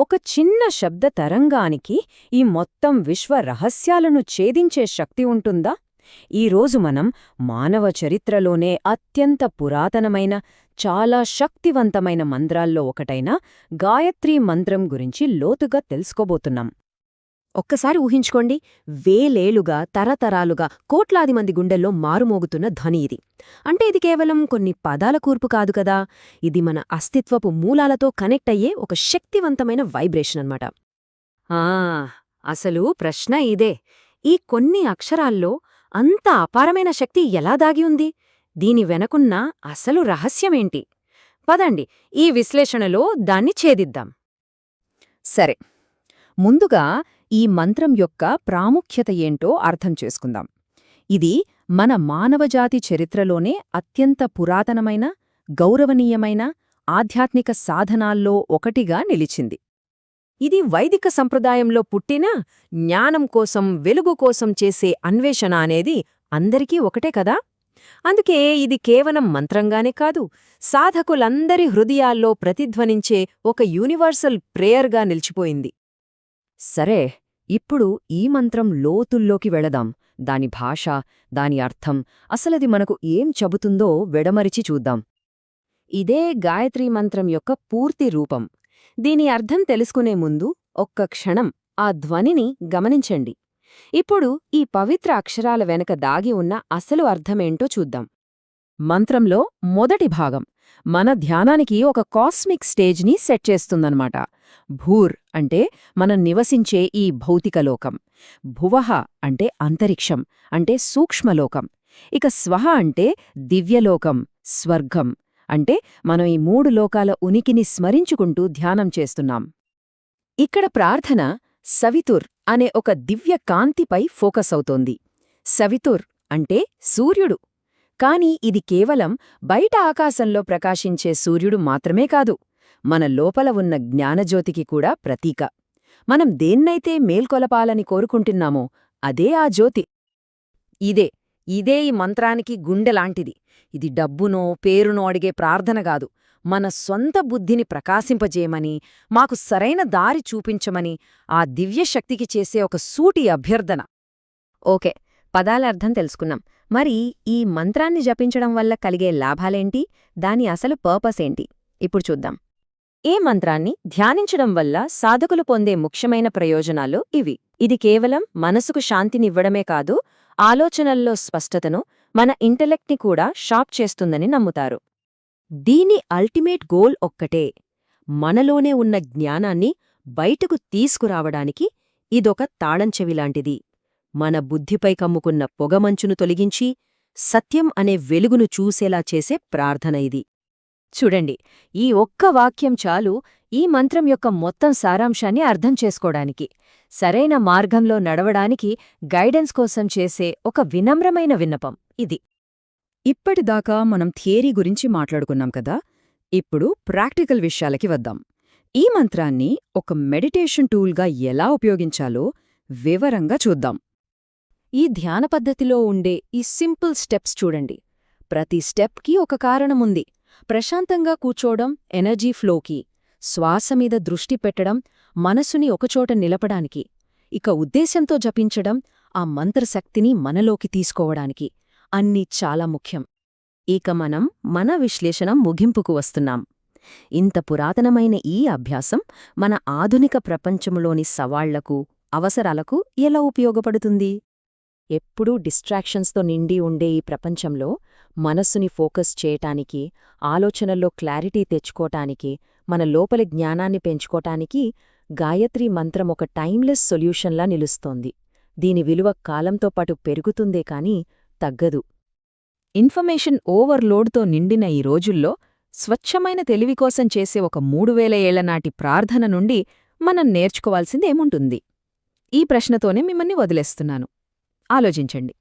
ఒక చిన్న శబ్ద తరంగానికి ఈ మొత్తం విశ్వ రహస్యాలను ఛేదించే శక్తి ఉంటుందా? ఈరోజు మనం మానవ చరిత్రలోనే అత్యంత పురాతనమైన చాలా శక్తివంతమైన మంత్రాల్లో ఒకటైన గాయత్రీ మంత్రం గురించి లోతుగా తెలుసుకోబోతున్నాం. ఒక్కసారి ఊహించుకోండి వేలేలుగా తరతరాలుగా కోట్లాది మంది గుండెల్లో మారుమోగుతున్న ధ్వని ఇది. అంటే ఇది కేవలం కొన్ని పదాల కూర్పు కాదు కదా? ఇది మన అస్తిత్వపు మూలాలతో కనెక్ట్ అయ్యే ఒక శక్తివంతమైన వైబ్రేషన్ అన్నమాట. ఆ అసలు ప్రశ్న ఇదే. ఈ కొన్ని అక్షరాల్లో అంత అపారమైన శక్తి ఎలా దాగి ఉంది? దీని వెనకున్న అసలు రహస్యమేంటి? పదండి ఈ విశ్లేషణలో దాన్ని ఛేదిద్దాం. సరే ముందుగా ఈ మంత్రం యొక్క ప్రాముఖ్యత ఏంటో అర్థం చేసుకుందాం. ఇది మన మానవజాతి చరిత్రలోనే అత్యంత పురాతనమైన గౌరవనీయమైన ఆధ్యాత్మిక సాధనాల్లో ఒకటిగా నిలిచింది. ఇది వైదిక సంప్రదాయంలో పుట్టిన జ్ఞానం కోసం వెలుగు కోసం చేసే అన్వేషణ అనేది అందరికీ ఒకటే కదా? అందుకే ఇది కేవలం మంత్రంగానే కాదు సాధకులందరి హృదయాల్లో ప్రతిధ్వనించే ఒక యూనివర్సల్ ప్రేయర్గా నిలిచిపోయింది. సరే ఇప్పుడు ఈ మంత్రం లోతుల్లోకి వెళదాం. దాని భాష దాని అర్థం అసలది మనకు ఏం చెబుతుందో వెడమరిచి చూద్దాం. ఇదే గాయత్రీ మంత్రం యొక్క పూర్తి రూపం. దీని అర్థం తెలుసుకునే ముందు ఒక్క క్షణం ఆ ధ్వనిని గమనించండి. ఇప్పుడు ఈ పవిత్ర అక్షరాల వెనక దాగి ఉన్న అసలు అర్థమేంటో చూద్దాం. మంత్రంలో మొదటి భాగం. మన ధ్యానానికి ఒక కాస్మిక్ స్టేజ్ని సెట్ చేస్తుందన్నమాట. భూర్ అంటే మనం నివసించే ఈ భౌతికలోకం. భువహ అంటే అంతరిక్షం అంటే సూక్ష్మలోకం. ఇక స్వహ అంటే దివ్యలోకం స్వర్గం అంటే మనం ఈ మూడు లోకాల ఉనికిని స్మరించుకుంటూ ధ్యానం చేస్తున్నాం. ఇక్కడ ప్రార్థన సవితుర్ అనే ఒక దివ్య కాంతిపై ఫోకస్ అవుతోంది. సవితుర్ అంటే సూర్యుడు. కాని ఇది కేవలం బయట ఆకాశంలో ప్రకాశించే సూర్యుడు మాత్రమే కాదు మన లోపల ఉన్న జ్ఞానజ్యోతికి కూడా ప్రతీక. మనం దేన్నైతే మేల్కొలపాలని కోరుకుంటున్నామో అదే ఆ జ్యోతి. ఇదే ఇదే ఈ మంత్రానికి గుండెలాంటిది ఇది డబ్బునో పేరునో అడిగే ప్రార్థన కాదు. మన సొంత బుద్ధిని ప్రకాశింపజేయమని మాకు సరైన దారి చూపించమని ఆ దివ్యశక్తికి చేసే ఒక సూటి అభ్యర్థన. ఓకే పదాల అర్థం తెలుసుకున్నాం. మరి ఈ మంత్రాన్ని జపించడం వల్ల కలిగే లాభాలేంటి? దాని అసలు పర్పస్ ఏంటి ఇప్పుడు చూద్దాం. ఈ మంత్రాన్ని ధ్యానించడం వల్ల సాధకులు పొందే ముఖ్యమైన ప్రయోజనాలు ఇవి. ఇది కేవలం మనసుకు శాంతినివ్వడమే కాదు ఆలోచనల్లో స్పష్టతను మన ఇంటలెక్ట్ని కూడా షాప్ చేస్తుందని నమ్ముతారు. దీని అల్టిమేట్ గోల్ ఒక్కటే. మనలోనే ఉన్న జ్ఞానాన్ని బయటకు తీసుకురావడానికి ఇదొక తాళంచెవిలాంటిది మన బుద్ధిపై కమ్ముకున్న పొగమంచును తొలగించి సత్యం అనే వెలుగును చూసేలా చేసే ప్రార్థన ఇది. చూడండి ఈ ఒక్క వాక్యం చాలు ఈ మంత్రం యొక్క మొత్తం సారాంశాన్ని అర్థం చేసుకోవడానికి సరైన మార్గంలో నడవడానికి గైడెన్స్ కోసం చేసే ఒక వినమ్రమైన విన్నపం ఇది. ఇప్పటిదాకా మనం థియరీ గురించి మాట్లాడుకున్నాం కదా ఇప్పుడు ప్రాక్టికల్ విషయాలకి వద్దాం. ఈ మంత్రాన్ని ఒక మెడిటేషన్ టూల్గా ఎలా ఉపయోగించాలో వివరంగా చూద్దాం. ఈ ధ్యాన పద్ధతిలో ఉండే ఈ సింపుల్ స్టెప్స్ చూడండి. ప్రతి స్టెప్కి ఒక కారణముంది. ప్రశాంతంగా కూచోవడం ఎనర్జీ ఫ్లోకి శ్వాస మీద దృష్టి పెట్టడం మనసుని ఒకచోట నిలపడానికి ఇక ఉద్దేశంతో జపించడం ఆ మంత్రశక్తిని మనలోకి తీసుకోవడానికి అన్నీ చాలా ముఖ్యం. ఇక మనం మన విశ్లేషణం ముగింపుకు వస్తున్నాం. ఇంత పురాతనమైన ఈ అభ్యాసం మన ఆధునిక ప్రపంచంలోని సవాళ్ళకు అవసరాలకు ఎలా ఉపయోగపడుతుంది? ఎప్పుడూ డిస్ట్రాక్షన్స్తో నిండి ఉండే ఈ ప్రపంచంలో మనస్సుని ఫోకస్ చేయటానికి ఆలోచనల్లో క్లారిటీ తెచ్చుకోటానికి మన లోపలి జ్ఞానాన్ని పెంచుకోటానికి గాయత్రీ మంత్రం ఒక టైమ్లెస్ సొల్యూషన్లా నిలుస్తోంది. దీని విలువ కాలంతో పాటు పెరుగుతుందే కాని తగ్గదు. ఇన్ఫర్మేషన్ ఓవర్లోడ్తో నిండిన ఈ రోజుల్లో స్వచ్ఛమైన తెలివి కోసం చేసే ఒక మూడు వేల ఏళ్ళనాటి ప్రార్థన నుండి మనం నేర్చుకోవాల్సిందేముంటుంది? ఈ ప్రశ్నతోనే మిమ్మల్ని వదిలేస్తున్నాను. ఆలోచించండి.